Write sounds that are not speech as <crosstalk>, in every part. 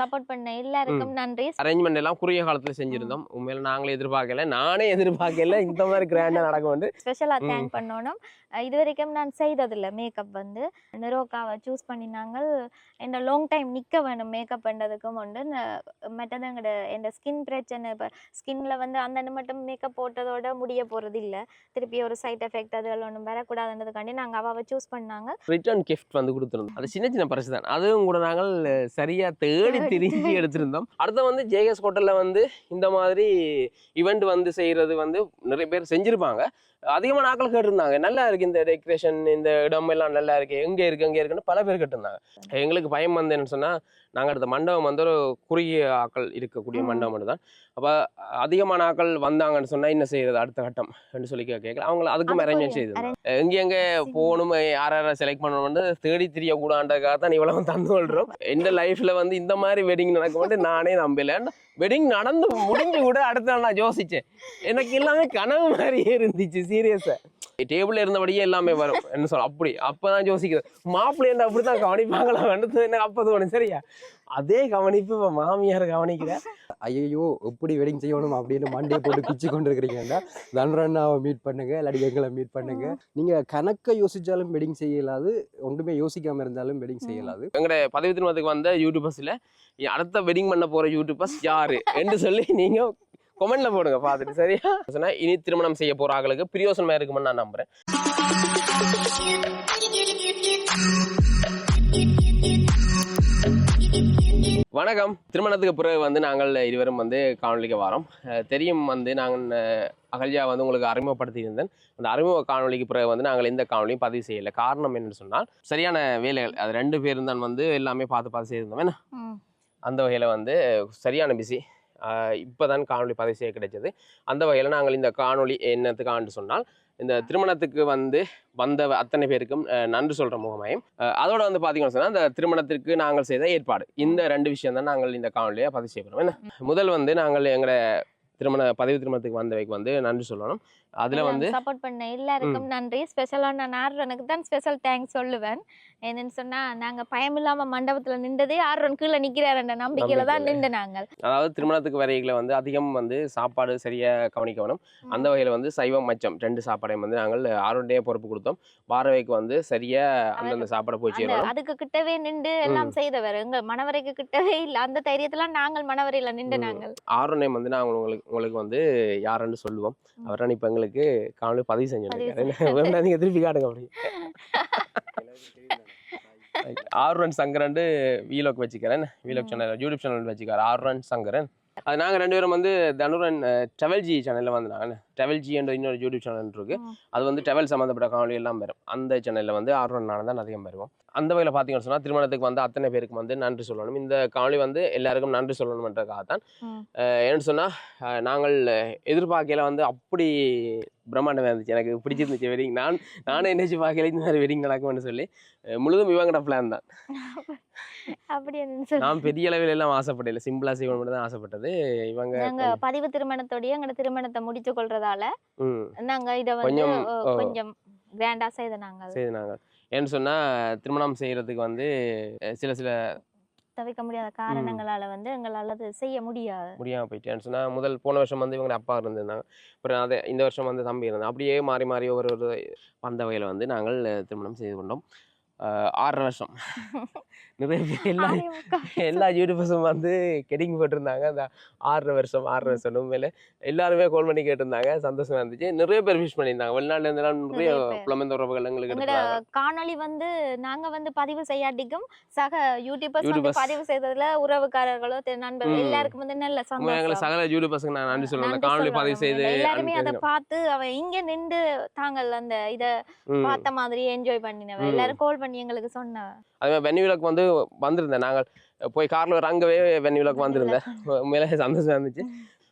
Support பண்ண எல்லாருக்கும் நன்றி. அரேஞ்ச்மெண்ட் எல்லாம் குறுகிய காலத்துல செஞ்சிருந்தோம். உண்மையில நாங்களே எதிர்பார்க்கல. நானே எதிர்பார்க்கல. இந்த மாதிரி கிராண்டா நடக்கும் வந்து. ஸ்பெஷலா. தேங்க் பண்ணணும். இது வரைக்கும் நான் செய்ததில்ல மேக்கப் வந்து. நிரோக்காவை சூஸ் பண்ணினாங்க. என்ன லாங் டைம் நிக்க வேணும் மேக்கப் பண்ணுறதுக்கும் உண்டு. மற்றது எங்கட என் ஸ்கின் பிரச்சனை இப்போ ஸ்கின்ல வந்து அந்த மட்டும் மேக்கப் போட்டதோட முடிய போறது இல்ல திருப்பி ஒரு சைட் எஃபெக்ட் அதுகள் ஒன்றும் வரக்கூடாதுன்றதுக்காண்டி நாங்க அவாவை சூஸ் பண்ணாங்க. ரிட்டர்ன் கிஃப்ட் வந்து கொடுத்துருந்தோம். அது சின்ன சின்ன பரிசு தான் அதுவும் கூட நாங்கள் சரியா தேடி திரிஞ்சு எடுத்திருந்தோம். அடுத்து வந்து ஜேஎஸ் ஹோட்டல்ல வந்து இந்த மாதிரி ஈவெண்ட் வந்து செய்யறது வந்து நிறைய பேர் செஞ்சிருப்பாங்க. அதிகமான நாட்கள் கேட்டிருந்தாங்க. நல்லா இருக்கு இந்த டெக்கரேஷன் இந்த இடம் எல்லாம் நல்லா இருக்கு. எங்க இருக்கு எங்க இருக்குன்னு பல பேர் கேட்டிருந்தாங்க. எங்களுக்கு பயம் வந்து என்னன்னு சொன்னா நாங்க அடுத்த மண்டபம் வந்து ஒரு குறுகிய ஆக்கள் இருக்கக்கூடிய. மண்டபம் தான் அப்ப அதிகமான ஆக்கள் வந்தாங்கன்னு சொன்னா என்ன செய்யறது அடுத்த கட்டம் என்று சொல்லி கேட்கல அவங்க அதுக்கும் அதுக்கு அரேஞ்ச் ஒரு செய்து எங்க எங்க போகணும் யார் யாரை செலக்ட் பண்ணணும்னு தேடி தெரிய கூடாண்டதுக்காக தான் இவ்வளவு தந்து கொள்றோம். எந்த லைஃப்ல வந்து இந்த மாதிரி வெட்டிங் நடக்கும் நானே நம்பல. வெட்டிங் நடந்து முடிஞ்சு கூட அடுத்த நாள் நான் யோசிச்சேன். எனக்கு எல்லாமே கனவு மாதிரியே இருந்துச்சு. சீரியஸா டேபிள்ல இருந்தபடியே எல்லாமே வரும். <laughs> என்ன சொல்ல அப்படி. அப்பதான் யோசிக்கிறது மாப்பிள்ளை என்ன அப்படித்தான் கவனிப்பாங்களா? வந்து எனக்கு அப்ப தோணும் சரியா? அதே கவனிப்பு இப்ப மாமியார் கவனிக்கிற. ஐயோ எப்படி வெட்டிங் செய்யணும் அப்படின்னு மண்டையை போட்டு பிச்சு கொண்டு இருக்கிறீங்கன்னா தன்ரண்ணாவை மீட் பண்ணுங்க இல்லாட்டி எங்களை மீட் பண்ணுங்க. நீங்க கணக்க யோசிச்சாலும் வெட்டிங் செய்யலாது. ஒன்றுமே யோசிக்காம இருந்தாலும் வெட்டிங் செய்யலாது. எங்கட பதவி திருமணத்துக்கு வந்த யூடியூபர்ஸ்ல அடுத்த வெட்டிங் பண்ண போற யூடியூபர்ஸ் யாரு? என்று சொல்லி நீங்க கொமெண்ட்ல போடுங்க பார்த்துட்டு சரியா? சொன்னா இனி திருமணம் செய்ய போற ஆளுக்கு பிரியோசனமா இருக்குமென்னு நான் நம்புறேன். வணக்கம். திருமணத்துக்கு பிறகு வந்து நாங்கள் இருவரும் வந்து காணொலிக்கு வரோம். தெரியும் வந்து நாங்கள் அகல்யா வந்து உங்களுக்கு அறிமுகப்படுத்தியிருந்தேன். அந்த அறிமுக காணொலிக்கு பிறகு வந்து நாங்கள் எந்த காணொலியும் பதிவு செய்யலை. காரணம் என்னன்னு சொன்னால் சரியான வேலைகள் அது ரெண்டு பேரும் தான் வந்து எல்லாமே பார்த்து பார்த்து செய்திருந்தோம். என்ன. அந்த வகையில் வந்து சரியான பிஸி இப்போ தான் காணொலி பதிவு செய்ய கிடைச்சது. அந்த வகையில் நாங்கள் இந்த காணொலி என்னத்துக்கான்னு சொன்னால் இந்த திருமணத்துக்கு வந்து வந்த அத்தனை பேருக்கும் நன்றி சொல்கிற முகமாயும் அதோட வந்து பார்த்தீங்கன்னு சொன்னால் இந்த திருமணத்திற்கு நாங்கள் செய்த ஏற்பாடு. இந்த ரெண்டு விஷயம் தான் நாங்கள் இந்த காணொலியை பதிவு செய்யப்படுவோம் என்ன? முதல் வந்து நாங்கள் எங்களோட திருமண பதவி திருமணத்துக்கு வந்தவைக்கு வந்து நன்றி சொல்லணும். அதில் வந்து சப்போர்ட் பண்ண எல்லாருக்கும் நன்றி. ஸ்பெஷலா நான் ஆர்வனுக்கு தான் ஸ்பெஷல் தேங்க்ஸ் சொல்லுவேன். என்னன்னு சொன்னா நாங்க பயம் இல்லாம மண்டபத்துல நின்றதே ஆர்வன் கீழே நிக்கிறாருன்ற நம்பிக்கையில தான். நின்று நாங்கள் அதாவது திருமணத்துக்கு வரைகளை வந்து அதிகம் வந்து சாப்பாடு சரியா கவனிக்கணும் அந்த வகையில் வந்து சைவம் மச்சம் ரெண்டு சாப்பாடையும் வந்து நாங்கள் ஆரோடைய பொறுப்பு கொடுத்தோம். வாரவைக்கு வந்து சரியா அந்தந்த சாப்பாடை போய் அதுக்கு கிட்டவே நின்று எல்லாம் செய்தவர். எங்க மணவரைக்கு கிட்டவே இல்ல. அந்த தைரியத்துல நாங்கள் மணவரையில நின்று. நாங்கள் ஆரோனையும் வந்து நாங்கள் உங்களுக்கு உங்களுக்கு வந்து யாருன்னு சொல்லுவோம். அவர் தான் இப்போ எங்களுக்கு காணொலி பதிவு செஞ்சிருக்காரு வேண்டாம் நீங்க திருப்பி காட்டுங்க அப்படி. ஆர்வன் சங்கரன் வீலோக் வச்சுக்கிறேன். வீலோக் சேனல் யூடியூப் சேனல் வச்சுக்காரு ஆர்வன் சங்கரன். அது நாங்கள் ரெண்டு பேரும் வந்து தனுரன் ட்ரெவல் ஜி சேனலில் வந்து ட்ரெவல் ஜி என்ற இன்னொரு யூடியூப் சேனல் இருக்கு. அது வந்து ட்ரெவல் சம்மந்தப்பட்ட காணொலி எல்லாம் வரும். அந்த சேனலில் வந்து ஆர்வன் நான் தான் அதிகம் வருவோம். அந்த வகையில் பார்த்தீங்கன்னு சொன்னால் திருமணத்துக்கு வந்து அத்தனை பேருக்கு வந்து நன்றி சொல்லணும். இந்த காணொலி வந்து எல்லாருக்கும் நன்றி சொல்லணுன்றதுக்காக தான் ஏன்னு சொன்னால் நாங்கள் எதிர்பார்க்கையில வந்து அப்படி பிரம்மாண்டமாக இருந்துச்சு எனக்கு பிடிச்சிருந்துச்சு வெட்டிங் நான் நானே என்னச்சு பார்க்கல இந்த மாதிரி வெட்டிங் நடக்கும்னு சொல்லி முழுதும் இவங்கட பிளான் தான். அப்படி என்னன்னு நான் பெரிய அளவில் எல்லாம் ஆசைப்படல. சிம்பிளா மட்டும் தான் ஆசைப்பட்டது. இவங்க பதிவு திருமணத்தோடய எங்க திருமணத்தை முடிச்சு கொள்றதால ம். நாங்க இத வந்து கொஞ்சம், கிராண்டா செய்த நாங்கள் சரி நாங்கள் ஏன்னு சொன்னா திருமணம் செய்யறதுக்கு வந்து சில சில தவிர்க்க முடியாத காரணங்களால வந்து எங்களால அது செய்ய முடியாது. முடியாமல் போயிட்டேன்னு சொன்னா முதல் போன வருஷம் வந்து இவங்க அப்பா இருந்திருந்தாங்க அப்புறம் அதை இந்த வருஷம் வந்து தம்பி இருந்தாங்க அப்படியே மாறி மாறி ஒரு ஒரு வந்த வகையில் வந்து நாங்கள் திருமணம் செய்து கொண்டோம். ஆறரை வருஷம். <laughs> நிறைய பேர் எல்லா. எல்லா யூடியூபர்ஸும் வந்து கெடிங் போட்டிருந்தாங்க அந்த ஆறரை வருஷம் ஆறரை வருஷம் உண்மையில எல்லாருமே கால் பண்ணி கேட்டிருந்தாங்க சந்தோஷமா இருந்துச்சு நிறைய பேர் விஷ் பண்ணியிருந்தாங்க வெளிநாட்டுல இருந்தெல்லாம் நிறைய. புலமெந்த உறவுகள் எங்களுக்கு காணொளி வந்து நாங்க வந்து பதிவு செய்யாட்டிக்கும் சக யூடியூபர்ஸ் வந்து. பதிவு செய்ததுல உறவுக்காரர்களோ நண்பர்கள். எல்லாருக்கும் வந்து நல்ல உண்மையா எங்களை சந்தோஷம் சகல யூடியூபர்ஸுக்கு நான் நன்றி நன்றி காணொலி. பதிவு செய்து எல்லாருமே அதை. பார்த்து அவன் இங்க நின்று தாங்கள் அந்த இத. பார்த்த மாதிரி என்ஜாய் பண்ணினவ ம். எல்லாரும் கால் பண்ணி எங்களுக்கு சொன்னவ அதே மாதிரி வென்னி விளக்கு வந்து வந்திருந்தேன். நாங்கள் போய் கார்ல அங்கவே வென்னி விளக்கு வந்திருந்தேன். <laughs> உண்மையிலே சந்தோஷமா இருந்துச்சு.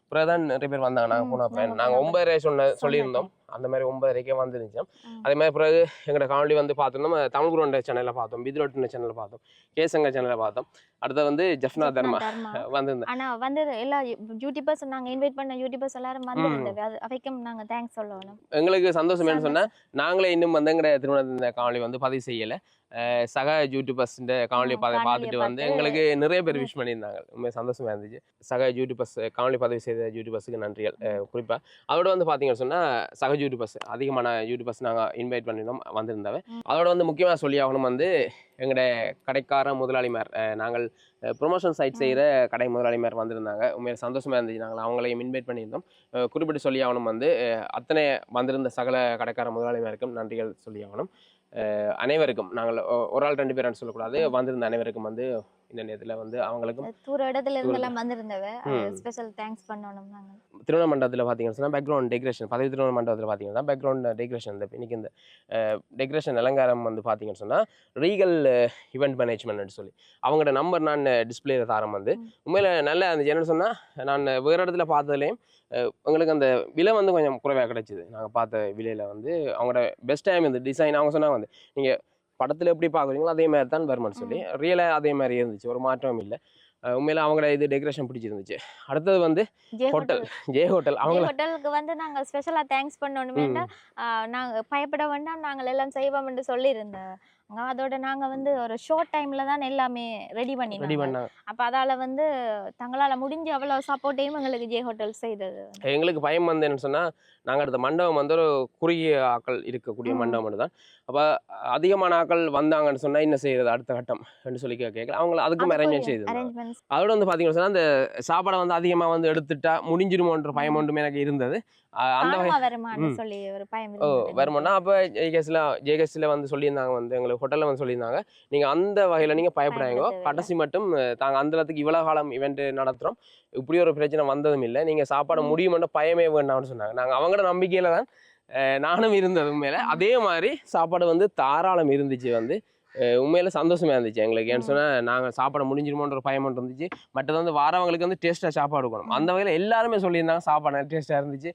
அப்புறம் தான் நிறைய பேர் வந்தாங்க. நாங்கள் ம், போன நாங்க நாங்கள் போனப்ப. ஒன்பதரை சொன்ன சொன்னது. சொல்லியிருந்தோம். அந்த மாதிரி ஒன்பதரைக்கே வந்துருந்துச்சு. அதே மாதிரி பிறகு எங்களோட காணொலி வந்து பார்த்தோம்னா தமிழ் குரோண்ட சேனலில் பார்த்தோம் பிதுரோட்டின சேனலில் பார்த்தோம் கேசங்க சேனலில் பார்த்தோம். அடுத்து வந்து ஜெஃப்னா தர்மா. வந்திருந்தேன் ஆனா வந்து எல்லா யூடியூபர்ஸ் நாங்க இன்வைட் பண்ண யூடியூபர்ஸ் எல்லாரும் அது அவைக்கும் நாங்க தேங்க்ஸ் சொல்லணும். எங்களுக்கு சந்தோஷம் என்ன சந்தோஷம். சொன்னா நாங்களே இன்னும் வந்து எங்கட திருமண காணொலி வந்து பதிவு செய்யலை. சக பதவி காணொளியை பார்த்துட்டு வந்து எங்களுக்கு நிறைய பேர் விஷ் பண்ணியிருந்தாங்க. உண்மை சந்தோஷமா இருந்துச்சு. சக யூடியூபர்ஸ் காணொலி பதவி செய்த யூடியூபர்ஸுக்கு நன்றிகள். அஹ் குறிப்பா அதோட வந்து பார்த்தீங்கன்னு சொன்னா சக யூடியூபர்ஸ் அதிகமான யூடியூபர்ஸ் நாங்கள் இன்வைட் பண்ணியிருந்தோம் வந்திருந்தவ. அதோட வந்து முக்கியமாக சொல்லி ஆகணும் வந்து எங்களோட கடைக்கார முதலாளிமார் நாங்கள் ப்ரொமோஷன் சைட் செய்கிற கடை முதலாளிமார் வந்திருந்தாங்க. உண்மையில சந்தோஷமா இருந்துச்சு. நாங்கள் அவங்களையும் இன்வைட் பண்ணியிருந்தோம். குறிப்பிட்டு சொல்லி ஆகணும் வந்து அத்தனை வந்திருந்த சகல கடைக்கார முதலாளிமாருக்கும் நன்றிகள் சொல்லி ஆகணும். அனைவருக்கும் நாங்கள் ஒரு ஆள் ரெண்டு பேர் சொல்லக்கூடாது வந்திருந்த அனைவருக்கும் வந்து இந்த நேரத்தில் வந்து அவங்களுக்கும் தூர இடத்துல இருந்து எல்லாம் வந்திருந்தவ. ஸ்பெஷல் தேங்க்ஸ் பண்ணணும் நாங்க. திருவண்ண மண்டபத்தில் பார்த்தீங்கன்னு சொன்னால் பேக்ரவுண்ட் டெக்கரேஷன் பதவி திருவண்ண மண்டபத்தில் பார்த்தீங்கன்னா பேக்ரவுண்ட் டெக்கரேஷன் இந்த இன்னைக்கு இந்த டெக்கரேஷன் அலங்காரம் வந்து பார்த்தீங்கன்னு சொன்னால் ரீகல் இவெண்ட் மேனேஜ்மெண்ட்னு சொல்லி. அவங்களோட நம்பர் நான் டிஸ்பிளே தாரம் வந்து. உண்மையில் நல்லா இருந்துச்சு. என்னன்னு சொன்னால் நான் வேறு இடத்துல பார்த்ததுலேயும் உங்களுக்கு அந்த விலை வந்து கொஞ்சம் குறைவாக கிடைச்சிது. நாங்கள் பார்த்த விலையில் வந்து அவங்களோட பெஸ்ட் டைம் இந்த டிசைன் அவங்க சொன்னாங்க வந்து நீங்கள் படத்தில் எப்படி பார்க்குறீங்களோ அதே மாதிரி தான் வருமானு சொல்லி. ரியலாக அதே மாதிரி இருந்துச்சு. ஒரு மாற்றமும் இல்லை. உண்மையில அவங்களோட இது டெக்கரேஷன் பிடிச்சிருந்துச்சு அடுத்தது வந்து ஹோட்டல் ஜே ஹோட்டல் ஜே அவங்கள ஹோட்டலுக்கு வந்து நாங்க ஸ்பெஷலா தேங்க்ஸ் பண்ணணுமேண்டா நாங்க பயப்பட வேண்டாம். நாங்கள் எல்லாம் செய்வோம்னு சொல்லியிருந்தோம் அதோட நாங்க வந்து ஒரு ஷார்ட் டைம்ல தான் எல்லாமே ரெடி பண்ணி ரெடி பண்ணாங்க. அப்ப அதால வந்து தங்களால முடிஞ்ச அவ்வளவு சப்போர்ட்டையும் எங்களுக்கு ஜே ஹோட்டல் செய்தது. எங்களுக்கு பயம் வந்து என்ன சொன்னால் நாங்கள் அடுத்த மண்டபம் வந்து ஒரு குறுகிய ஆக்கள் இருக்கக்கூடிய. மண்டபம் மட்டும் தான் அப்போ அதிகமான ஆக்கள் வந்தாங்கன்னு சொன்னால் என்ன செய்யறது அடுத்த கட்டம் என்று சொல்லி கேட்கல. அவங்க அதுக்கும் அரேஞ்ச் செய்து அதோட வந்து பார்த்தீங்கன்னு சொன்னால் அந்த சாப்பாடை வந்து அதிகமாக வந்து எடுத்துட்டா முடிஞ்சிருமோன்ற பயம் ஒன்றுமே எனக்கு இருந்தது. அந்த வகை காணுமா வருமான்னு ம். சொல்லி ஒரு பயம் ஓ இருந்தது. வருமானா? அப்போ ஜேகேஸில் ஜேகேஸில் வந்து சொல்லியிருந்தாங்க வந்து எங்களுக்கு ஹோட்டலில் வந்து சொல்லியிருந்தாங்க. நீங்கள் அந்த வகையில் நீங்கள் பயப்படாதீங்க. பயப்பட தேவையில்ல. கடைசி மட்டும் தாங்க அந்த இடத்துக்கு இவ்வளோ காலம் இவெண்ட் நடத்துகிறோம் இப்படி ஒரு பிரச்சனை வந்ததும் இல்லை. நீங்கள் சாப்பாடு. முடியுமென்ற பயமே வேண்டாம்னு சொன்னாங்க. நாங்கள் அவங்களோட நம்பிக்கையில் தான் நானும் இருந்தது உண்மையில அதே மாதிரி சாப்பாடு வந்து தாராளம் இருந்துச்சு வந்து. உண்மையில சந்தோஷமா இருந்துச்சு. எங்களுக்கு ஏன்னு. சொன்னால் நாங்கள் சாப்பாடு முடிஞ்சிருமோன்ற ஒரு பயம் ஒன்று இருந்துச்சு. மற்றது வந்து வாரவங்களுக்கு வந்து டேஸ்ட்டாக சாப்பாடு கொடுக்கணும். அந்த வகையில் எல்லாருமே சொல்லியிருந்தாங்க சாப்பாடு டேஸ்ட்டாக இருந்துச்சு.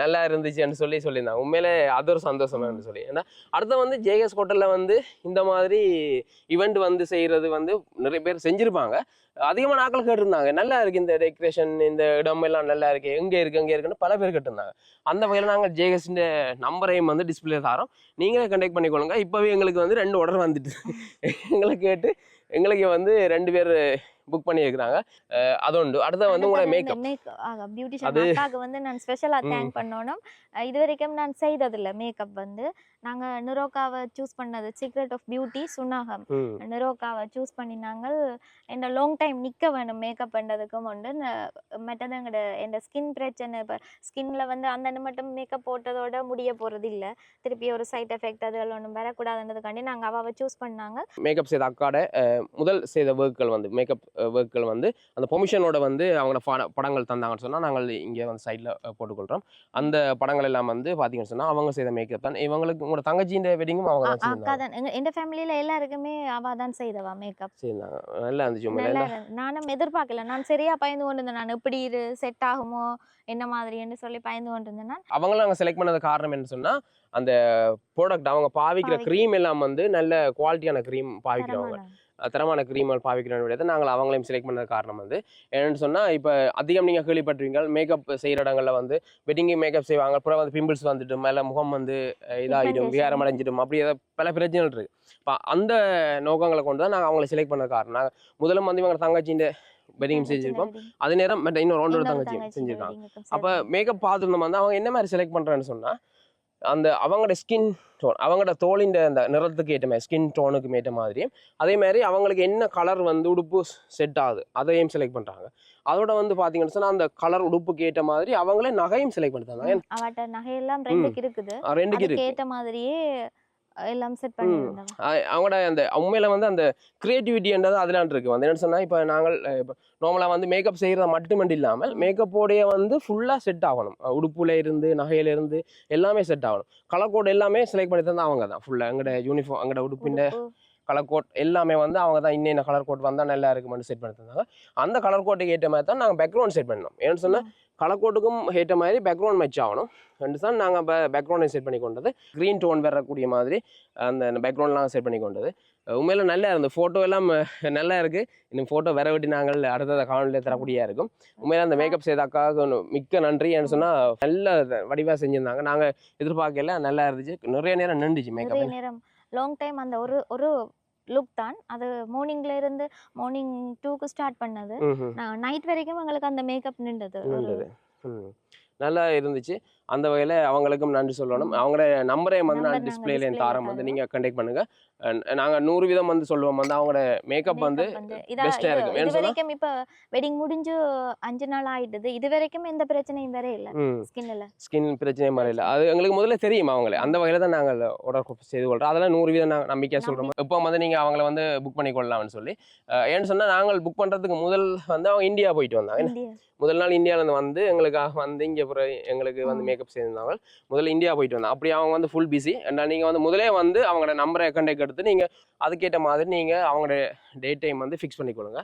நல்லா இருந்துச்சுன்னு சொல்லி சொல்லியிருந்தாங்க. உண்மையிலே அது ஒரு சந்தோஷமா இருந்து சொல்லி. ஏன்னா அடுத்து வந்து ஜேஎஸ் ஹோட்டலில் வந்து இந்த மாதிரி ஈவெண்ட் வந்து செய்கிறது வந்து நிறைய பேர் செஞ்சுருப்பாங்க. அதிகமான நாட்கள் கேட்டிருந்தாங்க. நல்லா இருக்கு இந்த டெக்கரேஷன் இந்த இடம் எல்லாம் நல்லா இருக்கு. எங்கே இருக்கு எங்கே இருக்குன்னு பல பேர் கேட்டிருந்தாங்க. அந்த வகையில் நாங்கள் ஜேஎஸ்ன்ற நம்பரையும் வந்து டிஸ்பிளே தரோம். நீங்களே கண்டெக்ட் பண்ணிக்கொள்ளுங்க. இப்போவே எங்களுக்கு வந்து ரெண்டு ஆர்டர் வந்துட்டு. எங்களை கேட்டு எங்களுக்கு வந்து ரெண்டு பேர் புக் பண்ணியிருக்கிறாங்க. அஹ் அது உண்டு. அடுத்து வந்து உங்களோட மேக்கப் பியூட்டிஷியன் வந்து நான் ஸ்பெஷலா ம். தேங்க் பண்ணணும். இது வரைக்கும் நான் செய்ததில்ல மேக்கப் வந்து. நாங்க நிரோக்காவை சூஸ் பண்ணது சீக்ரெட் ஆஃப் பியூட்டி சுனாகம் நிரோக்காவை சூஸ் பண்ணினாங்க என்ன லாங் டைம் நிக்க வேணும் மேக்கப் பண்ணுறதுக்கும் உண்டு. மற்றது எங்கட என் ஸ்கின் பிரச்சனை இப்போ ஸ்கின்ல வந்து அந்த மட்டும் மேக்கப் போட்டதோட முடிய போறது இல்ல திருப்பி ஒரு சைட் எஃபெக்ட் அதுகள் ஒன்றும் வரக்கூடாதுன்றதுக்காண்டி நாங்க அவாவை சூஸ் பண்ணாங்க. மேக்கப் செய்த அக்காட முதல் செய்த ஒர்க்குகள் வந்து மேக்கப் ஒர்க்குகள் வந்து அந்த பொமிஷனோட வந்து அவங்களோட பட படங்கள் தந்தாங்கன்னு சொன்னால் நாங்கள் இங்கே வந்து சைடில் போட்டுக்கொள்கிறோம் அந்த படங்கள் எல்லாம் வந்து பார்த்தீங்கன்னு சொன்னால் அவங்க செய்த மேக்கப் தான். இவங்களுக்கு உங்களோட தங்கச்சியின் வெட்டிங்கும் அவங்க அக்கா தான் எங்க எந்த ஃபேமிலியில எல்லாருக்குமே அவ தான் செய்தவா மேக்கப் செய்திருந்தாங்க நல்லா இருந்துச்சு நானும் எதிர்பார்க்கல நான் சரியா பயந்து கொண்டு இருந்தேன் நான் எப்படி இது செட் ஆகுமோ என்ன மாதிரின்னு சொல்லி பயந்து கொண்டு இருந்தேன் அவங்களும் நாங்கள் செலக்ட் பண்ணது காரணம் என்ன சொன்னால் அந்த ப்ராடக்ட் அவங்க பாவிக்கிற- க்ரீம் எல்லாம் வந்து நல்ல குவாலிட்டியான க்ரீம் பாவிக்கிறவங்க தரமான. க்ரீம்கள் பாவிக்கிறோம் விடத்தை நாங்கள் அவங்களையும் செலக்ட் பண்ணது காரணம் வந்து என்னன்னு சொன்னால் இப்போ அதிகம் நீங்கள் கேள்விப்பட்டிருவீங்க மேக்கப் செய்கிற இடங்களில் வந்து வெட்டிங்கு மேக்கப் செய்வாங்க அப்புறம் வந்து பிம்பிள்ஸ் வந்துட்டு மேலே முகம் வந்து இதாகிடும். விகாரம் அடைஞ்சிடும் அப்படி ஏதாவது பல பிரச்சனைகள் இருக்கு இப்போ அந்த நோக்கங்களை கொண்டு தான் நாங்கள் அவங்களை செலக்ட் பண்ணது காரணம் முதல்ல வந்து இவங்க தங்கச்சியின் வெட்டிங் wedding. அதே நேரம் இன்னொரு இன்னொரு தங்கச்சி செஞ்சிருக்காங்க அப்போ. மேக்கப் பார்த்துருந்தோம் வந்து அவங்க என்ன மாதிரி செலக்ட் பண்ணுறேன்னு சொன்னால் அந்த அவங்களோட ஸ்கின் டோன் அவங்களோட தோலின் அந்த நிறத்துக்கு ஏற்ற மாதிரி ஸ்கின் டோனுக்கு ஏற்ற மாதிரி அதே மாதிரி அவங்களுக்கு என்ன கலர் வந்து உடுப்பு செட் ஆகுது அதையும் செலக்ட் பண்ணுறாங்க அதோட வந்து பார்த்தீங்கன்னு சொன்னால் அந்த கலர் உடுப்புக்கு ஏற்ற மாதிரி அவங்களே நகையும் செலக்ட் பண்ணி தந்தாங்க ம், அவட்ட நகையெல்லாம் ரெண்டுக்கு இருக்குது. ரெண்டுக்கு ஏத்த மாதிரியே எல்லாம் செட் பண்ணி அவங்களோட அந்த உண்மையில வந்து அந்த கிரியேட்டிவிட்டின்றது அதெல்லாம் இருக்கு. வந்து என்ன சொன்னால் இப்போ நாங்கள் நார்மலாக வந்து மேக்கப் செய்கிறது மட்டுமட்டு இல்லாமல் மேக்கப்போடைய வந்து ஃபுல்லாக செட் ஆகணும். உடுப்புல இருந்து நகையில இருந்து எல்லாமே செட் ஆகணும். கலர் கோட் எல்லாமே செலக்ட் பண்ணி தந்தா அவங்க தான் ஃபுல்லாக எங்களோட யூனிஃபார்ம் எங்களோட உடுப்பின் உடுப்பு. கலர் கோட் எல்லாமே வந்து அவங்க தான் இன்னென்ன கலர் கோட் வந்தால் நல்லா இருக்குமென்னு செட் பண்ணி தந்தாங்க. அந்த கலர் கோட்டுக்கு ஏற்ற மாதிரி தான் நாங்கள் பேக்ரவுண்ட் செட் பண்ணோம். ஏன்னு சொன்னால் கலக்கோட்டுக்கும் ஹேட்ட ஏற்ற மாதிரி பேக்ரவுண்ட் மேட்ச் ஆகணும். ரெண்டு தான் நாங்கள் இப்போ பேக்ரவுண்டை செட் பண்ணி கொண்டது. க்ரீன் டோன் வரக்கூடிய மாதிரி அந்த பேக்ரவுண்ட்லாம் செட் பண்ணி கொண்டது. உண்மையில நல்லா இருந்தது ஃபோட்டோ எல்லாம் நல்லா இருக்குது இன்னும் ஃபோட்டோ வர விட்டு நாங்கள் அடுத்த காணொலியில் தரக்கூடியா இருக்கும். உண்மையில அந்த மேக்கப் செய்த அக்காவுக்கு மிக்க நன்றி ஏன்னு சொன்னால் நல்ல வடிவாக செஞ்சுருந்தாங்க. நாங்கள் எதிர்பார்க்கல நல்லா இருந்துச்சு. நிறைய நேரம் நின்றுச்சு மேக்கப் நேரம் லாங் டைம் அந்த ஒரு ஒரு லுக் தான். அது மார்னிங்ல இருந்து மார்னிங் டூக்கு ஸ்டார்ட் பண்ணது. ம்ஹும். நைட் வரைக்கும் எங்களுக்கு அந்த மேக்கப் நின்றது. நல்லா இருந்துச்சு. அந்த வகையில் அவங்களுக்கும் நன்றி சொல்லணும். அவங்களோட நம்பரையும் வந்து நான் Number நாங்க டிஸ்பிளேல display ல தாரம் வந்து. நீங்கள் கண்டெக்ட் பண்ணுங்க. நாங்கள் நூறு வீதம் வந்து சொல்லுவோம். வந்து அவங்களோட மேக்கப் வந்து இது- இருக்கும். இது சொன்னா- வரைக்கும் இப்ப வெட்டிங் முடிஞ்சு அஞ்சு நாள் ஆயிடுது. இது வரைக்கும் எந்த பிரச்சனையும் வேற இல்ல. ஸ்கின்ல ஸ்கின் பிரச்சனை மாதிரி இல்லை. அது எங்களுக்கு முதல்ல தெரியும் அவங்களே. அந்த வகையில் தான் நாங்கள் ஆர்டர் செய்து கொள்கிறோம் அதெல்லாம் நூறு வீதம் நாங்கள் நம்பிக்கையாக சொல்கிறோம் இப்போ வந்து நீங்கள் அவங்கள வந்து புக் பண்ணி கொள்ளலாம்னு சொல்லி. ஏன்னு சொன்னால் நாங்கள் புக் பண்ணுறதுக்கு முதல் வந்து அவங்க இந்தியா போயிட்டு வந்தாங்க. முதல் நாள் இந்தியாவிலேருந்து வந்து எங்களுக்காக வந்து இங்கே அப்புறம் எங்களுக்கு வந்து. மேக்கப் செய்திருந்தாங்க முதல்ல இந்தியா போயிட்டு வந்தாங்க. அப்படி அவங்க வந்து ஃபுல் பிஸி அண்ட் நீங்கள் வந்து முதலே வந்து அவங்களோட நம்பரை கண்டெக்ட் எடுத்து நீங்கள் அதுக்கேற்ற மாதிரி நீங்கள் அவங்களோட டேட் டைம் வந்து ஃபிக்ஸ் பண்ணிக்கொள்ளுங்க.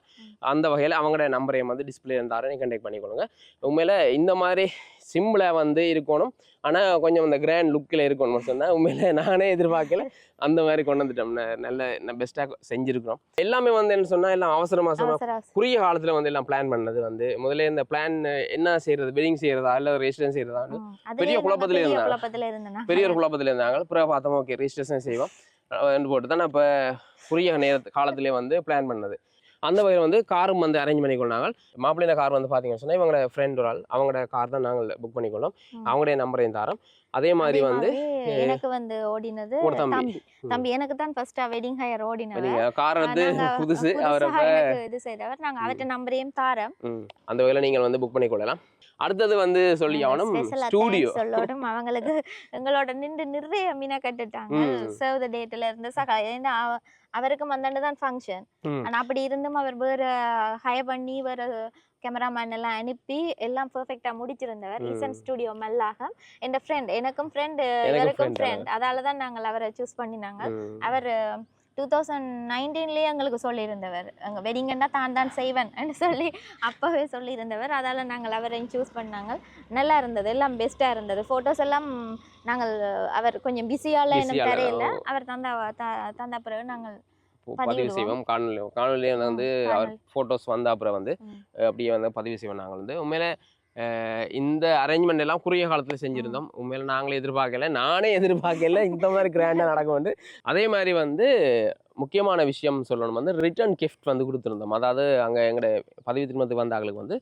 அந்த வகையில் அவங்களோட நம்பரையும் வந்து டிஸ்பிளே இருந்தாரு நீங்கள் கண்டெக்ட் பண்ணிக்கொள்ளுங்க. உண்மையில் இந்த மாதிரி சிம்பிளாக வந்து இருக்கணும். ஆனால் கொஞ்சம் இந்த கிராண்ட் லுக்கில் இருக்கணும் சொன்னால் உண்மையில நானே எதிர்பார்க்கல. அந்த மாதிரி கொண்டு வந்துட்டோம். நல்ல பெஸ்ட்டாக செஞ்சுருக்கிறோம். எல்லாமே வந்து என்ன சொன்னால் எல்லாம் அவசர அவசர குறுகிய காலத்துல வந்து எல்லாம் பிளான் பண்ணது வந்து முதல்ல இந்த பிளான் என்ன செய்யறது வெட்டிங் செய்யறதா இல்ல ரெஜிஸ்ட்ரேஷன் செய்யறதா பெரிய குழப்பத்துல இருந்தாங்க. பெரிய ஒரு குழப்பத்துல இருந்தாங்க. அப்புறம் பார்த்தோம் ஓகே ரெஜிஸ்ட்ரேஷன் செய்வோம். போட்டு தான் இப்போ குறுகிய நேர காலத்திலே வந்து பிளான் பண்ணது. அந்த வகையில் வந்து காரும் வந்து அரேஞ்ச் பண்ணிக்கொண்டாங்க மாப்பிள்ளையில கார் வந்து பார்த்தீங்கன்னு சொன்னா இவங்களோட ஃப்ரெண்ட் ஒரு ஆள். அவங்களோட கார் தான் நாங்கள் புக் பண்ணிக்கொள்ளோம். அவங்களுடைய நம்பரையும் தாரோம். அதே மாதிரி வந்து எனக்கு வந்து ஓடினது தம்பி. தம்பி. எனக்கு தான் ஃபர்ஸ்ட் வெட்டிங் ஹையர் ஓடினவர். நீங்க கார் வந்து நாங்க <laughs> புதுசு. அவரை இது செய்தவர். நாங்க அவர்ட்ட நம்பரையும் தாரோம். அந்த வகையில் நீங்கள் வந்து புக் பண்ணிக்கொள்ளலாம். அடுத்தது வந்து சொல்லி ஆகணும் ஸ்டூடியோ சொல்லணும். அவங்களுக்கு எங்களோட நின்று நிறைய மீனா கட்டுட்டாங்க. சேவ் த டேட்ல இருந்து சகா ஏன்னா அவ- அவருக்கு மந்தாண்டு தான் ஃபங்க்ஷன். ஆனா அப்படி இருந்தும் அவர் வேற ஹயர் பண்ணி வேற கேமராமேன் எல்லாம் அனுப்பி எல்லாம் பெர்ஃபெக்ட்டா முடிச்சிருந்தவர். ஈசன் ஸ்டுடியோ மல்லாக. என் ஃப்ரெண்ட் எனக்கும் ஃப்ரெண்ட் இவருக்கும் ஃப்ரெண்ட் அதால தான் நாங்கள் அவரை சூஸ் பண்ணினாங்க. அவர் டூ தௌசண்ட் நைன்டீன்லேயே எங்களுக்கு சொல்லியிருந்தவர். அங்கே வெட்டிங்கன்னா தான் தான் செய்வேன் சொல்லி அப்போவே சொல்லியிருந்தவர். அதால் நாங்கள் அவரையும் சூஸ் பண்ணாங்க. நல்லா இருந்தது. எல்லாம் பெஸ்ட்டாக இருந்தது. ஃபோட்டோஸ் எல்லாம் நாங்கள் அவர் கொஞ்சம் பிஸியால எனக்கு தெரியல. அவர் தந்த த- தந்த பிறகு நாங்கள் பதிவு. செய்வோம் காணொலி காணொலியில் வந்து அவர். ஃபோட்டோஸ் வந்த அப்புறம் வந்து அப்படியே வந்து பதிவு செய்வோம் நாங்கள் வந்து உண்மையில இந்த அரேஞ்ச்மெண்ட் எல்லாம் குறுகிய காலத்தில் செஞ்சுருந்தோம். உண்மையில நாங்களே எதிர்பார்க்கல நானே எதிர்பார்க்கல. இந்த மாதிரி கிராண்டாக நடக்கும் வந்து. அதே மாதிரி வந்து முக்கியமான விஷயம் சொல்லணும் வந்து ரிட்டர்ன் கிஃப்ட் வந்து கொடுத்துருந்தோம். அதாவது அங்கே எங்களோட பதவி திருமணத்துக்கு வந்த ஆளுக்கு வந்து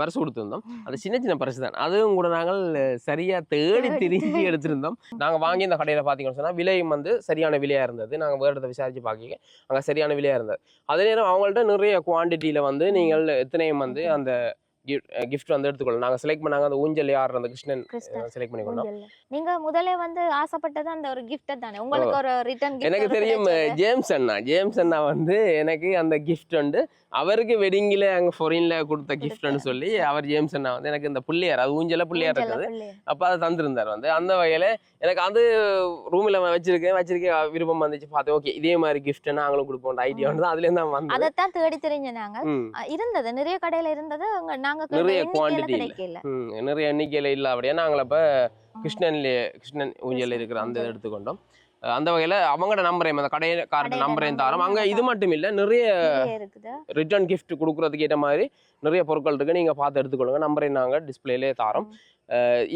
பரிசு கொடுத்துருந்தோம். அது சின்ன சின்ன பரிசு தான். அதுவும் கூட நாங்கள் சரியாக தேடி தேடி. எடுத்திருந்தோம். நாங்கள் வாங்கி இந்த கடையில் பார்த்தீங்கன்னு சொன்னால் விலையும் வந்து சரியான விலையாக இருந்தது. நாங்கள் வேறு இடத்த விசாரித்து பார்க்க அங்கே சரியான விலையாக இருந்தது. அதே நேரம் அவங்கள்ட்ட நிறைய குவான்டிட்டியில் வந்து நீங்கள் எத்தனையும் வந்து அந்த கிஃப்ட் வந்து எடுத்துக்கொள்ளலாம். நாங்கள் செலக்ட் பண்ணாங்க அந்த ஊஞ்சல் யார் அந்த கிருஷ்ணன் செலக்ட் பண்ணிக்கொண்டோம் ஊஞ்சல்ல. நீங்க முதல்ல வந்து ஆசைப்பட்டது அந்த ஒரு gift தானே? உங்களுக்கு ஒரு ரிட்டர்ன் எனக்கு தெரியும் ஜேம்ஸ் அண்ணா. ஜேம்ஸ் அண்ணா வந்து எனக்கு அந்த கிஃப்ட் வந்து அவருக்கு வெட்டிங்கில் அங்கே ஃபொரின்ல கொடுத்த கிஃப்ட்னு சொல்லி அவர் ஜேம்ஸ் அண்ணா வந்து எனக்கு இந்த புள்ளியார் அது ஊஞ்சல புள்ளியார் இருக்குது. அப்போ அதை தந்திருந்தார் வந்து. அந்த வகையில் எனக்கு அது ரூமில் வச்சிருக்கேன். வச்சிருக்கேன் விருப்பம் வந்துச்சு. பார்த்தேன் ஓகே இதே மாதிரி gift நாங்களும் கொடுப்போம் ஐடியா வந்து அதுலேருந்து தான். வந்தது. அதைத்தான் தேடி தெரிஞ்ச நாங்க. ம். அஹ் இருந்தது. நிறைய கடையில இருந்தது. அங்க நாங்க நிறைய quantity இல்ல. நிறைய எண்ணிக்கையில் இல்லை அப்படியே நாங்கள் அப்போ கிருஷ்ணன்ல கிருஷ்ணன் ஊஞ்சல் இருக்கிற அந்த இதை எடுத்துக்கொண்டோம். அந்த வகையில் அவங்களோட நம்பரையும் அந்த கடையில் கார்டு கடையில நம்பரையும் தாரோம் அங்கே இது மட்டும் இல்லை நிறைய இருக்குது? ரிட்டர்ன் கிஃப்ட் கொடுக்குறதுக்கு ஏற்ற மாதிரி நிறைய பொருட்கள் இருக்கு. நீங்கள் பார்த்து எடுத்துக்கொள்ளுங்க. நம்பரை நாங்கள் டிஸ்பிளேலே தாரோம்.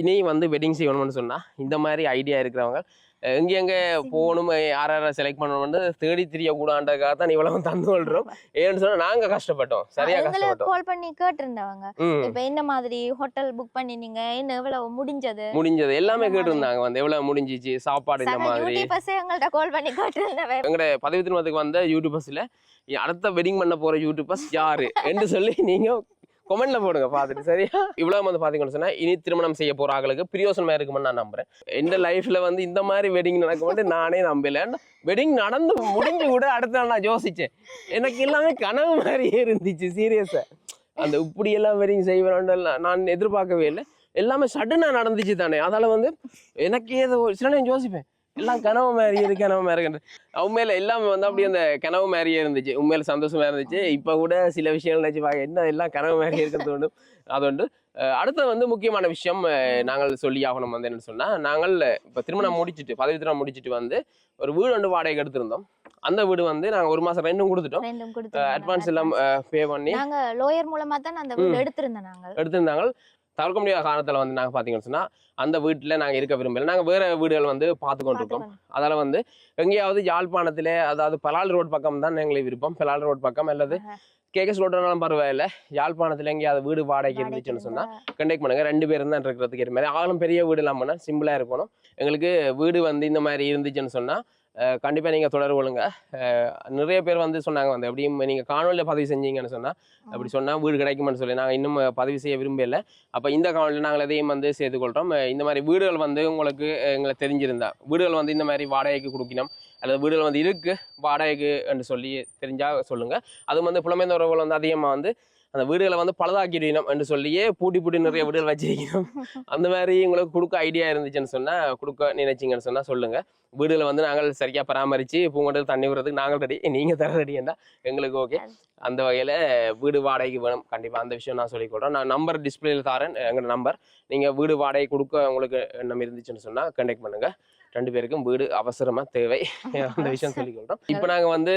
இனி வந்து வெட்டிங் செய்யணும்னு சொன்னால் இந்த மாதிரி ஐடியா இருக்கிறவங்க அஹ் எங்க எங்க போகணும் யார் யாரை செலக்ட் பண்ணணும்னு தேடி தெரியக்கூடாதுக்காக தான் இவ்வளவு தந்து கொள்றோம் ஏன்னு சொன்னா நாங்க கஷ்டப்பட்டோம். சரியா கஷ்டப்பட்டோம். கால் பண்ணி கேட்டிருந்தவங்க. இப்ப என்ன மாதிரி ஹோட்டல் புக் பண்ணினீங்க? என்ன எவ்வளவு முடிஞ்சது? முடிஞ்சது. எல்லாமே. கேட்டிருந்தாங்க வந்து. எவ்வளவு முடிஞ்சிச்சு? சாப்பாடு இந்த மாதிரி. எங்கள்ட்ட கால் பண்ணி கேட்டிருந்தவ எங்கட பதவி திருமணத்துக்கு வந்த யூடியூபர்ஸ்ல அடுத்த வெட்டிங் பண்ண போற யூடியூபர்ஸ் யாரு? என்று சொல்லி நீங்க கொமெண்ட்ல போடுங்க பார்த்துட்டு சரியா? இவ்வளவு வந்து பாத்தீங்கன்னு சொன்னா இனி திருமணம் செய்ய போற ஆளுக்கு பிரியோசனமா இருக்கும்னு நான் நம்புறேன். எந்த லைஃப்ல வந்து இந்த மாதிரி வெட்டிங் நடக்கும் நானே நம்பல. வெட்டிங் நடந்து முடிஞ்சு கூட அடுத்த நாள் நான் யோசிச்சேன். எனக்கு எல்லாமே கனவு மாதிரியே இருந்துச்சு சீரியஸா அந்த இப்படி எல்லாம் வெட்டிங் செய்வேன் நான் எதிர்பார்க்கவே இல்லை. எல்லாமே சடனாக நடந்துச்சு தானே. அதால வந்து எனக்கு ஏதோ சில நேரம் யோசிப்பேன். எல்லாம் கனவு மாதிரி கனவு மாதிரி உண்மையில எல்லாமே வந்து அப்படியே அந்த கனவு மாதிரியே இருந்துச்சு. உண்மையில சந்தோஷமா இருந்துச்சு. இப்ப கூட சில விஷயங்கள் நினைச்சு பார்க்க என்ன எல்லாம் கனவு மாதிரி இருக்கிறது உண்டு? அது உண்டு. அஹ் அடுத்து வந்து முக்கியமான விஷயம் நாங்கள் சொல்லி ஆகணும் வந்து என்னன்னு சொன்னா நாங்கள் இப்ப திருமணம் முடிச்சிட்டு பதவி திருமணம் முடிச்சிட்டு வந்து ஒரு வீடு வந்து வாடகைக்கு எடுத்திருந்தோம். அந்த வீடு வந்து நாங்க ஒரு மாசம் ரெண்டும் கொடுத்துட்டோம். அட்வான்ஸ் எல்லாம் பே பண்ணி நாங்க லோயர் மூலமா தான் அந்த வீடு எடுத்திருந்தோம் நாங்க எடுத்திருந்தாங்க. தவிர்க்க முடியாத காரணத்தில் வந்து நாங்கள் பார்த்தீங்கன்னு சொன்னால் அந்த வீட்டில் நாங்கள் இருக்க விரும்பல. நாங்கள் வேறு வீடுகள் வந்து பார்த்து கொண்டிருக்கோம் அதால் வந்து எங்கேயாவது யாழ்ப்பாணத்திலே அதாவது பலால் ரோட் பக்கம் தான் எங்களுக்கு விருப்பம். பலால் ரோட் பக்கம் அல்லது கேகஸ் ரோடுனாலும் பரவாயில்ல. யாழ்ப்பாணத்தில் எங்கேயாவது வீடு வாடகைக்கு இருந்துச்சுன்னு சொன்னால் கண்டெக்ட் பண்ணுங்க. ரெண்டு பேரும் தான் இருக்கிறதுக்கு ஏற்ற மாதிரி. ஆளும் பெரிய வீடு இல்லாமல் சிம்பிளாக இருக்கணும். எங்களுக்கு வீடு வந்து இந்த மாதிரி இருந்துச்சுன்னு சொன்னால் கண்டிப்பாக நீங்கள் தொடர்பு கொள்ளுங்க. நிறைய பேர் வந்து சொன்னாங்க வந்து எப்படியும் நீங்கள் காணொலியில் பதிவு செஞ்சீங்கன்னு சொன்னால் அப்படி சொன்னால் வீடு கிடைக்கும்னு சொல்லி. நாங்கள் இன்னும் பதிவு செய்ய விரும்பலை அப்போ இந்த காணொலியில் நாங்கள் எதையும் வந்து சேர்த்துக்கொள்கிறோம் கொள்கிறோம் இந்த மாதிரி வீடுகள் வந்து உங்களுக்கு எங்களுக்கு தெரிஞ்சிருந்தா வீடுகள் வந்து இந்த மாதிரி வாடகைக்கு கொடுக்கணும் அல்லது வீடுகள் வந்து இருக்கு வாடகைக்கு என்று சொல்லி தெரிஞ்சால் சொல்லுங்கள் அது வந்து புலமைந்த உறவுகள் வந்து அதிகமாக வந்து அந்த வீடுகளை வந்து பழுதாக்கிடணும் என்று சொல்லியே பூட்டி பூட்டி நிறைய வீடுகள் வச்சிருக்கணும் அந்த மாதிரி உங்களுக்கு கொடுக்க ஐடியா இருந்துச்சுன்னு சொன்னால் கொடுக்க நினைச்சிங்கன்னு சொன்னால் சொல்லுங்கள் வீடுகளை வந்து நாங்கள் சரியாக பராமரித்து பூங்கொண்டு தண்ணி விடுறதுக்கு நாங்கள் ரெடி நீங்கள் தர ரெடின்னா எங்களுக்கு ஓகே அந்த வகையில் வீடு வாடகைக்கு வேணும். கண்டிப்பாக அந்த விஷயம் நான் சொல்லிக் நான் நம்பர் டிஸ்பிளேல தரேன். எங்களோட நம்பர் நீங்கள் வீடு வாடகை கொடுக்க உங்களுக்கு எண்ணம் இருந்துச்சுன்னு சொன்னால் கண்டெக்ட் பண்ணுங்கள் ரெண்டு பேருக்கும் வீடு அவசரமாக தேவை. அந்த விஷயம் சொல்லிக் கொள்கிறோம் இப்போ நாங்கள் வந்து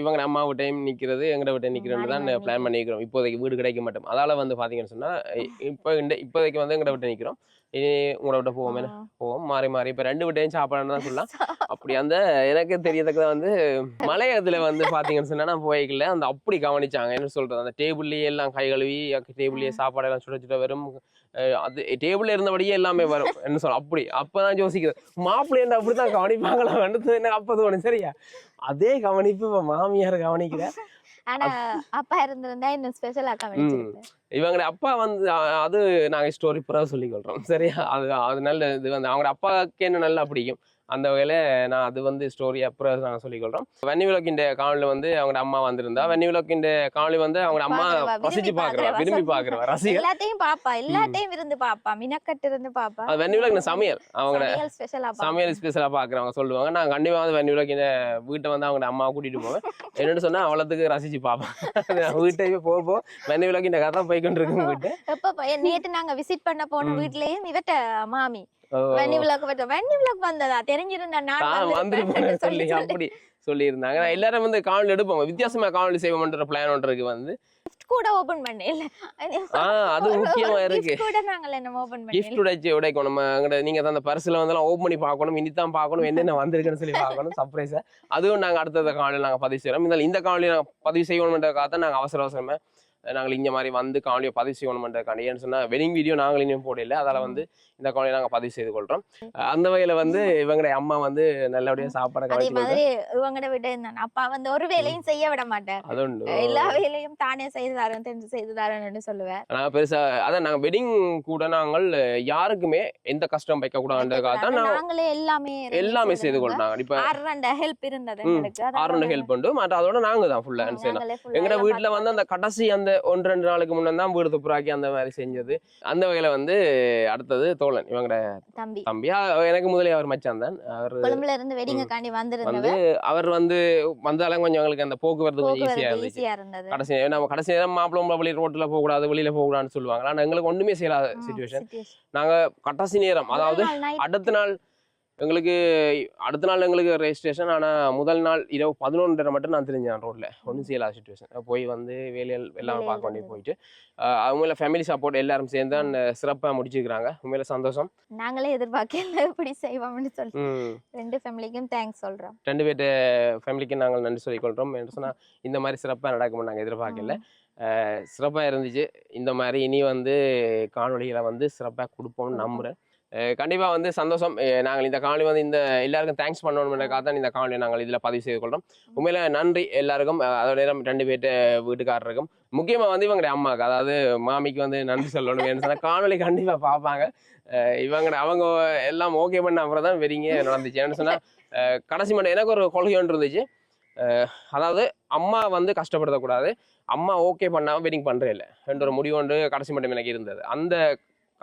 இவங்க அம்மா டைம் நிற்கிறது எங்கட டைம் நிற்கிறோன்னு தான் பிளான் பண்ணிக்கிறோம். இப்போதைக்கு வீடு கிடைக்க மாட்டோம். அதால் வந்து பார்த்தீங்கன்னு சொன்னால் இப்போ இந்த இப்போதைக்கு வந்து எங்கட விட்டு நிற்கிறோம் இனி உங்களோட விட்ட போவோமே போவோம். மாறி மாறி. இப்போ ரெண்டு விட்டையும் சாப்பாடுன்னு தான் சொல்லலாம். <laughs> அப்படி அந்த எனக்கு தெரியத்தக்கத வந்து மலையத்துல வந்து பாத்தீங்கன்னு சொன்னா நான் போய்க்கல அந்த அப்படி கவனிச்சாங்க. என்ன சொல்றது? அந்த டேபிள்லயே எல்லாம் கை கழுவி டேபிள்லயே சாப்பாடு எல்லாம் சுட சுட வரும் அது டேபிள்ல இருந்தபடியே எல்லாமே வரும். என்ன சொல்ல அப்படி. அப்பதான் யோசிக்கிறது மாப்பிள்ளை என்ன அப்படித்தான் கவனிப்பாங்களா? வந்து எனக்கு அப்ப தோணும் சரியா? அதே கவனிப்பு இப்ப மாமியார் கவனிக்கிற ஆனா அப்பா இருந்திருந்தா இன்னும் ஸ்பெஷலா கவனிச்சிருப்பேன் இவங்களோட அப்பா வந்து அது நாங்கள் ஸ்டோரி பூரா சொல்லிக் கொள்கிறோம் சரியா? அது அது நல்ல இது வந்து அவங்களோட அப்பாவுக்கு என்ன நல்லா பிடிக்கும்? அந்த வகையில நான் அது வந்து ஸ்டோரி அப்புறம் நாங்கள் சொல்லிக்கொள்றோம். வன்னி விளக்கின்ற காணொலி வந்து அவங்க அம்மா வந்திருந்தா. வன்னி விளக்கின்ற காணொலி வந்து அவங்க அம்மா ரசிச்சு பாக்குறவா, விரும்பி சரி. பாக்குறவா? ரசிகர்? எல்லாத்தையும் பாப்பா. எல்லாத்தையும் இருந்து பாப்பா. மினக்கட்டு இருந்து பாப்பா. அது வன்னி விளக்கு சமையல். அவங்க சமையல் ஸ்பெஷலா பாக்குறவங்க சொல்லுவாங்க. நான் கண்டிப்பா வந்து வன்னி விளக்கின்ற வீட்டை வந்து அவங்க அம்மா கூட்டிட்டு போவேன். என்னன்னு சொன்னா அவ்வளோத்துக்கு ரசிச்சு பார்ப்பேன் வீட்டையே போக போ வன்னி விளக்கின்ற கதை தான் போய்கிட்டு இருக்கும் வீட்டு எப்ப நேத்து நாங்க விசிட் பண்ண போன. வீட்லயும் இவட்ட மாமி. ஓ. வன்னி விளக்கு வட்ட வன்னி விளக்கு வந்ததா? தெரிஞ்சிருந்தா நான் தான் வந்திருப்பேன்னு வந்துருப்பேன் சொல்லி சொல்லி சொல்லி. அப்படி சொல்லியிருந்தாங்க. நான் எல்லாரும் வந்து காணொலி எடுப்போம். வித்தியாசமா காணொலி செய்வோம்ன்ற பிளான் ஒன்று இருக்கு வந்து. கூட ஓபன் பண்ணல ஆஹ் அது முக்கியமா இருக்கு. கூட நாங்கள் என்ன ஓபன் கிஃப்ட் பண்ணல உடைச்சு உடைக்கணும். நம்ம அங்கட நீங்க அந்த பர்ஸ்ல வந்து ஓப்பன் பண்ணி பார்க்கணும். இனி தான் பார்க்கணும். என்னென்ன வந்திருக்குன்னு சொல்லி பார்க்கணும். சர்ப்ரைஸா அதுவும் நாங்க அடுத்தத காணொலி நாங்க பதிவு செய்யறோம் இந்த இந்த நாங்க பதிவு செய்யணும்ன்றதுக்காக தான் நாங்க அவசர அவசரமா நாங்கள் இங்க மாதிரி வந்து காணொலியை பதிவு செய்யணும்ன்றதுக்காண்டி. ஏன்னு சொன்னா வெட்டிங் வீடியோ நாங்கள் இனியும் போடல. அதால வந்து இந்த காணொலியை நாங்க பதிவு செய்து கொள்றோம். அந்த வகையில வந்து இவங்களுடைய அம்மா வந்து நல்லபடியா சாப்பாடை அதே மாதிரி இவங்கட விட இருந்தான் அப்பா வந்து ஒரு வேலையும் செய்ய விட மாட்டார். அது உண்டு. எல்லா வேலையும் தானே செய்து தரேன் தெரிஞ்சு செய்து தரேன்னு சொல்லுவேன் நான் பெருசா அதான் நாங்க வெட்டிங் கூட நாங்கள் யாருக்குமே எந்த கஷ்டம் வைக்க கூடாதுன்றதுக்காக தான் நாங்களே எல்லாமே எல்லாமே செய்து கொள்றாங்க இப்ப ஆறு ஹெல்ப் இருந்தது ம், எங்களுக்கு. அதான் ஆறு ஹெல்ப் உண்டு. மற்ற அதோட நாங்க தான் ஃபுல்லா செய்யணும் நாங்களே எங்கட வீட்ல வந்து அந்த கடைசி அந்த ஒன்று ரெண்டு நாளுக்கு முன்ன தான் வீடு துப்புராக்கி அந்த மாதிரி செஞ்சது. அந்த வகையில வந்து அடுத்தது தோழன் இவங்கட தம்பி. தம்பி. அ- எனக்கு முதலே அவர் மச்சான் தான் அவர் கொழும்புல இருந்து வெடிங்க காண்டி வந்து அவர் வந்து வந்தாலும் கொஞ்சம் எங்களுக்கு அந்த போக்குவரத்து கொஞ்சம் ஈஸியா போக்குவரத்து இருந்துச்சு. கடைசி நம்ம கடைசி நேரம் மாப்பிள்ளை வெளியே ரோட்ல போக கூடாது வெளியில போக கூடாதுன்னு சொல்லுவாங்க. ஆனா எங்களுக்கு ஒண்ணுமே செய்யலாத சுச்சுவேஷன் situation. நாங்க கடைசி நேரம் அதாவது அடுத்த நாள் எங்களுக்கு அடுத்த நாள் எங்களுக்கு ரெஜிஸ்ட்ரேஷன் ஆனால் முதல் நாள் இரவு பதினொன்றரை மட்டும் நான் தெரிஞ்சேன் ரோட்ல ஒன்றும் செய்யலாத சுச்சுவேஷன் போய் வந்து வேலையில் எல்லாம் பார்க்க வேண்டி. போயிட்டு அவங்கள ஃபேமிலி சப்போர்ட் எல்லாரும் சேர்ந்து அந்த சிறப்பாக முடிச்சிருக்கிறாங்க. உண்மையில சந்தோஷம். நாங்களே எதிர்பார்க்கல இப்படி செய்வோம்னு சொல்லி. ரெண்டு ஃபேமிலிக்கும் தேங்க்ஸ் சொல்றோம். ரெண்டு பேர்ட்ட ஃபேமிலிக்கு நாங்கள் நன்றி சொல்லிக்கொள்கிறோம் என்று சொன்னால் இந்த மாதிரி சிறப்பாக நடக்கும்னு நாங்கள் எதிர்பார்க்கல. சிறப்பாக இருந்துச்சு. இந்த மாதிரி இனி வந்து காணொளிகளை வந்து சிறப்பாக கொடுப்போம்னு நம்புகிறேன் கண்டிப்பாக வந்து சந்தோஷம். நாங்கள் இந்த காணொலி வந்து இந்த எல்லாருக்கும் தேங்க்ஸ் பண்ணணும்ன்றக்காக தான் இந்த காணொலி நாங்கள் இதில் பதிவு செய்து கொள்கிறோம் உண்மையில் நன்றி எல்லாருக்கும். அதோட நேரம் ரெண்டு பேர்ட்டு வீட்டுக்காரருக்கும். முக்கியமாக வந்து இவங்களுடைய அம்மாவுக்கு அதாவது மாமிக்கு வந்து நன்றி சொல்லணும் ஏன்னு சொன்னால் கண்டிப்பாக பார்ப்பாங்க இவங்க அவங்க எல்லாம் ஓகே பண்ண அப்புறம் தான் வெறிங்க நடந்துச்சு. ஏன்னு சொன்னால் கடைசி மட்டும் எனக்கு ஒரு கொள்கை ஒன்று இருந்துச்சு. அதாவது அம்மா வந்து கஷ்டப்படுத்தக்கூடாது. அம்மா ஓகே பண்ணாமல் வெட்டிங் பண்ணுறே இல்லை என்ற ஒரு முடிவு ஒன்று கடைசி மட்டும் எனக்கு இருந்தது. அந்த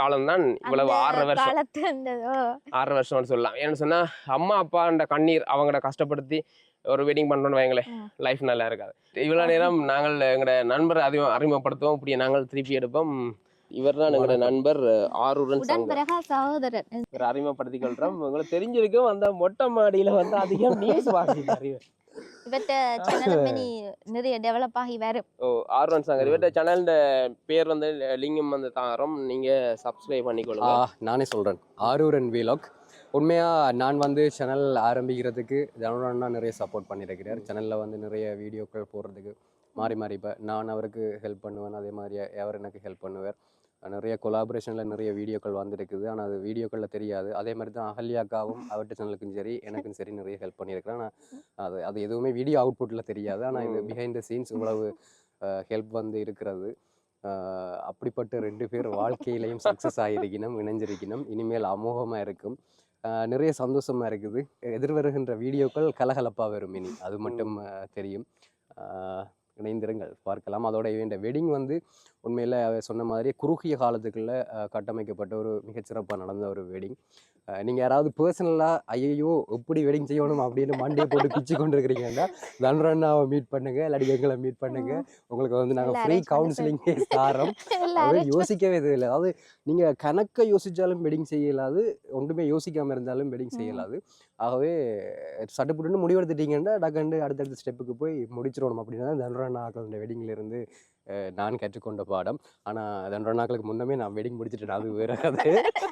காலம்தான் இவ்வளவு ஆறரை வருஷம். ஆறரை வருஷம்னு சொல்லலாம். ஏன்னு சொன்னா அம்மா அப்பான்ற கண்ணீர் அவங்கள கஷ்டப்படுத்தி ஒரு வெட்டிங் பண்ணணும்னு வைங்களேன். லைஃப் நல்லா இருக்காது. இவ்வளோ நேரம் நாங்கள் எங்களோட நண்பரை அதிகம் அறிமுகப்படுத்துவோம். இப்படி நாங்கள் திருப்பி எடுப்போம். இவர் தான் எங்களோட நண்பர் ஆரூரன் இவர் அறிமுகப்படுத்திக் கொள்றோம். உங்களுக்கு தெரிஞ்சிருக்கும் அந்த மொட்டை மாடியில வந்து அதிகம் நியூஸ் வாசிப்பாரு இவற்ற சேனலும் இனி நிறைய டெவலப் ஆகி வரும் ஓ ஆர்வன் சங்கர் இவர்கிட்ட சேனல்ட பேர் வந்து லிங்கம் வந்து தாரோம். நீங்க சப்ஸ்கிரைப் பண்ணிக்கொள்ளுங்க. ஆ, நானே சொல்கிறேன் ஆரூரன் வீலாக் உண்மையாக நான் வந்து சேனல் ஆரம்பிக்கிறதுக்கு ஜனவரன்னா நிறைய சப்போர்ட் பண்ணியிருக்கிறார் சேனலில் வந்து நிறைய வீடியோக்கள் போடுறதுக்கு மாறி மாறி இப்போ நான் அவருக்கு ஹெல்ப் பண்ணுவேன். அதே மாதிரி அவர் எனக்கு ஹெல்ப் பண்ணுவார். நிறைய கொலாபரேஷனில் நிறைய வீடியோக்கள் வந்திருக்குது. ஆனால் அது வீடியோக்களில் தெரியாது. அதே மாதிரி தான் அகல்யாக்காவும் அவர்கிட்ட சேனலுக்கும் சரி எனக்கும் சரி நிறைய ஹெல்ப் பண்ணியிருக்கிறேன். ஆனால் அது அது எதுவுமே வீடியோ அவுட்புட்டில் தெரியாது. ஆனால் இது பிஹைண்ட் த சீன்ஸ் இவ்வளவு ஹெல்ப் வந்து இருக்கிறது. அப்படிப்பட்ட ரெண்டு பேர் வாழ்க்கையிலையும் சக்ஸஸ் ஆகிருக்கணும் இணைஞ்சிருக்கணும் இனிமேல் அமோகமாக இருக்கும். நிறைய சந்தோஷமா இருக்குது. எதிர்வருகின்ற வீடியோக்கள் கலகலப்பாக வரும் இனி. அது மட்டும் தெரியும். இணைந்திருங்கள். பார்க்கலாம். அதோட வேண்ட வெட்டிங் வந்து உண்மையில் சொன்ன மாதிரி குறுகிய காலத்துக்குள்ள கட்டமைக்கப்பட்ட ஒரு மிகச்சிறப்பாக நடந்த ஒரு வெட்டிங் நீங்கள் யாராவது பர்சனலாக ஐயோ எப்படி வெட்டிங் செய்யணும் அப்படின்னு மண்டே போட்டு பிச்சு கொண்டு இருக்கிறீங்கன்னா தன்ரண்ணாவை மீட் பண்ணுங்க இல்லாட்டி எங்களை மீட் பண்ணுங்க. உங்களுக்கு வந்து நாங்கள் ஃப்ரீ கவுன்சிலிங்கே தாரோம். அது யோசிக்கவே இல்லை. அதாவது நீங்கள் கணக்க யோசிச்சாலும் வெட்டிங் செய்யலாது ஒன்றுமே யோசிக்காமல் இருந்தாலும் வெட்டிங். செய்யலாது. ஆகவே சட்டுப்புட்டுன்னு முடிவெடுத்துட்டீங்கன்னா டக்கண்டு அடுத்தடுத்த ஸ்டெப்புக்கு போய் முடிச்சிடணும் அப்படின்னா தன்ரண்ணாக்களோட வெட்டிங்ல இருந்து அஹ், நான் கற்றுக்கொண்ட பாடம். ஆனால் தன்ரண்ணாக்களுக்கு முன்னமே நான் வெட்டிங் முடிச்சிட்டேன். அது வேற கதை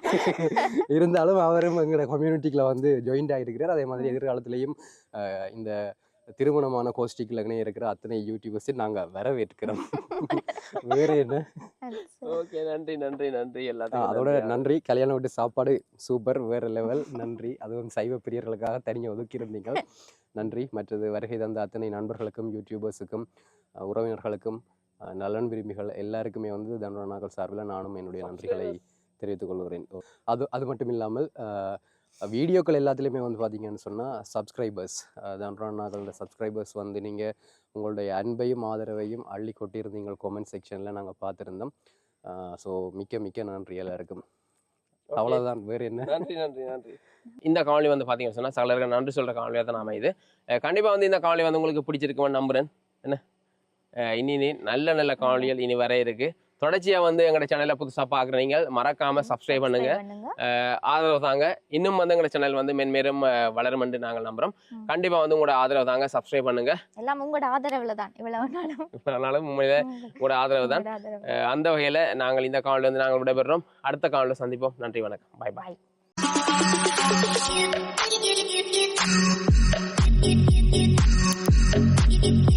<laughs> இருந்தாலும் அவரும் எங்களோட கம்யூனிட்டிக்குள்ள வந்து ஜாயின்ட் ஆகிருக்கிறார் அதே மாதிரி எதிர்காலத்திலையும் இந்த திருமணமான கோஷ்டிக்குள்ள இருக்கிற அத்தனை யூடியூபர்ஸை நாங்கள் வரவேற்கிறோம். <laughs> வேற என்ன. ஓகே நன்றி நன்றி நன்றி. ஆ, எல்லாத்துக்கும் அதோட நன்றி. நன்றி. கல்யாண வீட்டு சாப்பாடு சூப்பர் வேற லெவல் நன்றி. அதுவும் சைவ பிரியர்களுக்காக தனியாக ஒதுக்கியிருந்தீங்க நன்றி. மற்றது வருகை தந்த அத்தனை நண்பர்களுக்கும் யூடியூபர்ஸுக்கும் உறவினர்களுக்கும் நலன் விரும்பிகள் எல்லாருக்குமே வந்து தண்டனாக்கள் சார்பில் நானும் என்னுடைய நன்றிகளை தெரிவித்துக் கொள்கிறேன். அது அது மட்டும் இல்லாமல் வீடியோக்கள் எல்லாத்துலேயுமே வந்து பார்த்தீங்கன்னு சொன்னால் சப்ஸ்கிரைபர்ஸ் தண்டனாக்களோட சப்ஸ்கிரைபர்ஸ் வந்து நீங்கள் உங்களுடைய அன்பையும் ஆதரவையும் அள்ளி கொட்டியிருந்தீங்க கொமெண்ட் செக்ஷனில் நாங்கள் பார்த்துருந்தோம் ஸோ மிக்க மிக்க நன்றி எல்லாருக்கும். Okay. அவ்வளவுதான். வேற என்ன? நன்றி நன்றி நன்றி. இந்த காணொலி வந்து பார்த்தீங்கன்னு சொன்னால் சகலருக்கு நன்றி சொல்கிற காணொலியாக தான் நாம இது அஹ் கண்டிப்பா வந்து இந்த காணொலி வந்து உங்களுக்கு பிடிச்சிருக்குமென்னு நம்புறேன். என்ன? இனி நல்ல நல்ல காணொலிகள் இனி வர இருக்கு. தொடர்ச்சியா வந்து எங்களோட சேனலை புதுசா பார்க்குறீங்க மறக்காம சப்ஸ்கிரைப் பண்ணுங்க. ஆதரவு தாங்க. இன்னும் வந்து எங்களோட சேனல் வந்து மென்மேலும் வளரும் என்று நாங்கள் நம்புறோம். ம். கண்டிப்பா வந்து உங்களோட ஆதரவு தாங்க. சப்ஸ்கிரைப் பண்ணுங்க. எல்லாம் உங்களோட ஆதரவுல தான் இவ்வளவு நாளும். உண்மையில உங்க- உங்களோட ஆதரவு தான். அந்த வகையில நாங்கள் இந்த காணொலி வந்து நாங்கள் விடைபெறுறோம். அடுத்த காணொலியில் சந்திப்போம். நன்றி வணக்கம். பாய் பாய் பாய்